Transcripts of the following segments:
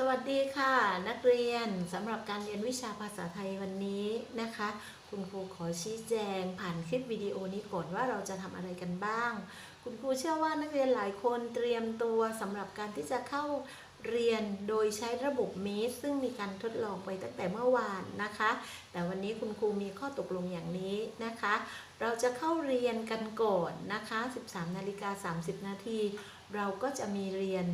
สวัสดีค่ะ นักเรียนสำหรับการเรียนวิชาภาษาไทยวันนี้นะคะ คุณครูขอชี้แจง ผ่านคลิปวิดีโอนี้ก่อนว่าเราจะทำอะไรกันบ้าง คุณครูเชื่อว่านักเรียนหลายคนเตรียมตัวสำหรับการที่จะเข้าเรียนโดยใช้ระบบ Meet ซึ่งมีการทดลองไปตั้งแต่เมื่อวานนะคะ แต่วันนี้คุณครูมีข้อตกลงอย่างนี้นะคะ เราจะเข้าเรียนกันก่อนนะคะ 13นาฬิกา30 นาทีเราก็จะมีเรียน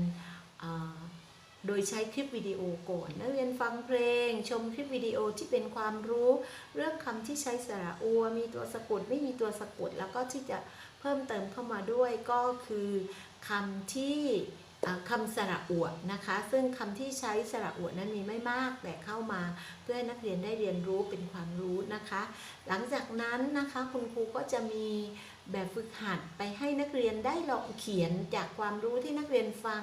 โดยใช้คลิปวิดีโอก่อนนักเรียนฟังเพลง ชมคลิปวิดีโอที่เป็นความรู้ เรื่องคำที่ใช้สระอัว มีตัวสะกดไม่มีตัวสะกด แล้วก็ที่จะเพิ่มเติมเข้ามาด้วยก็คือคำที่อ่าคำสระอวดนะคะ ซึ่งคำที่ใช้สระอวดนั้นมีไม่มาก แต่เข้ามาเพื่อนักเรียนได้เรียนรู้เป็นความรู้นะคะ หลังจากนั้นนะคะคุณครูก็จะมี แบบฝึกหัดไปให้นักเรียนได้ลองเขียนจากความรู้ที่นักเรียนฟัง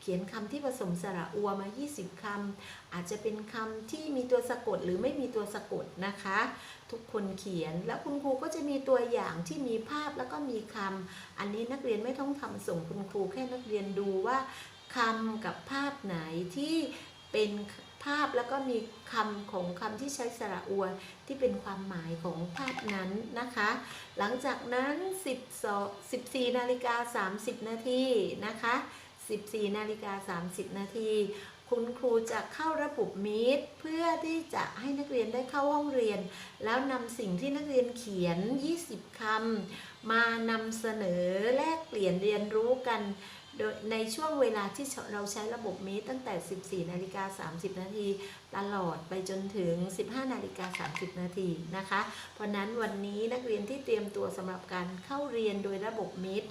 เขียนคำที่ผสมสระอัวมา 20 คำ อาจจะเป็นคำที่มีตัวสะกดหรือไม่มีตัวสะกดนะคะ ทุกคนเขียนแล้วคุณครูก็จะมีตัวอย่างที่มีภาพแล้วก็มีคำอันนี้นักเรียนไม่ต้องทำส่งคุณครูแค่นักเรียนดูว่าคำกับภาพไหนที่เป็น ภาพแล้วก็มีคำของคำที่ใช้สระอัวที่เป็นความหมายของภาพนั้นนะคะ หลังจากนั้น12 14นาฬิกา30 นาทีนะคะ 14นาฬิกา30 นาทีคุณครูจะเข้าระบบมีดเพื่อที่จะให้นักเรียนได้เข้าห้องเรียน แล้วนำสิ่งที่นักเรียนเขียน 20 คำมานำเสนอแลกเปลี่ยนเรียนรู้กัน ในช่วงเวลาที่เราใช้ระบบเมีตั้งแต่ 14นาฬิกา30 นาที ตลอดไปจนถึง 15นาฬิกา30 นาทีนะคะ เพราะนั้นวันนี้นักเรียนที่เตรียมตัวสำหรับการเข้าเรียนโดยระบบเมิด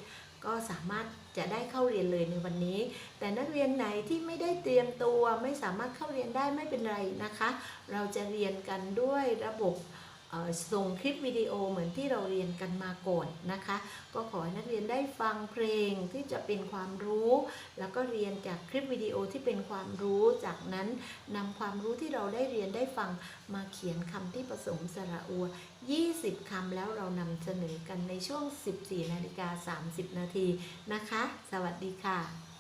ก็สามารถจะได้เข้าเรียนเลยในวันนี้ แต่นักเรียนไหนที่ไม่ได้เตรียมตัวไม่สามารถเข้าเรียนได้ไม่เป็นไรนะคะ เราจะเรียนกันด้วยระบบ ส่งคลิปวิดีโอเหมือนที่เราเรียนกันมาก่อนนะคะ ก็ขอให้นักเรียนได้ฟังเพลงที่จะเป็นความรู้ แล้วก็เรียนจากคลิปวิดีโอที่เป็นความรู้จากนั้นนำความรู้ที่เราได้เรียนได้ฟังมาเขียนคำที่ผสมสระอัว 20 คำแล้วเรานำเสนอกันในช่วง 14 นาฬิกา 30 นาทีนะคะ สวัสดีค่ะ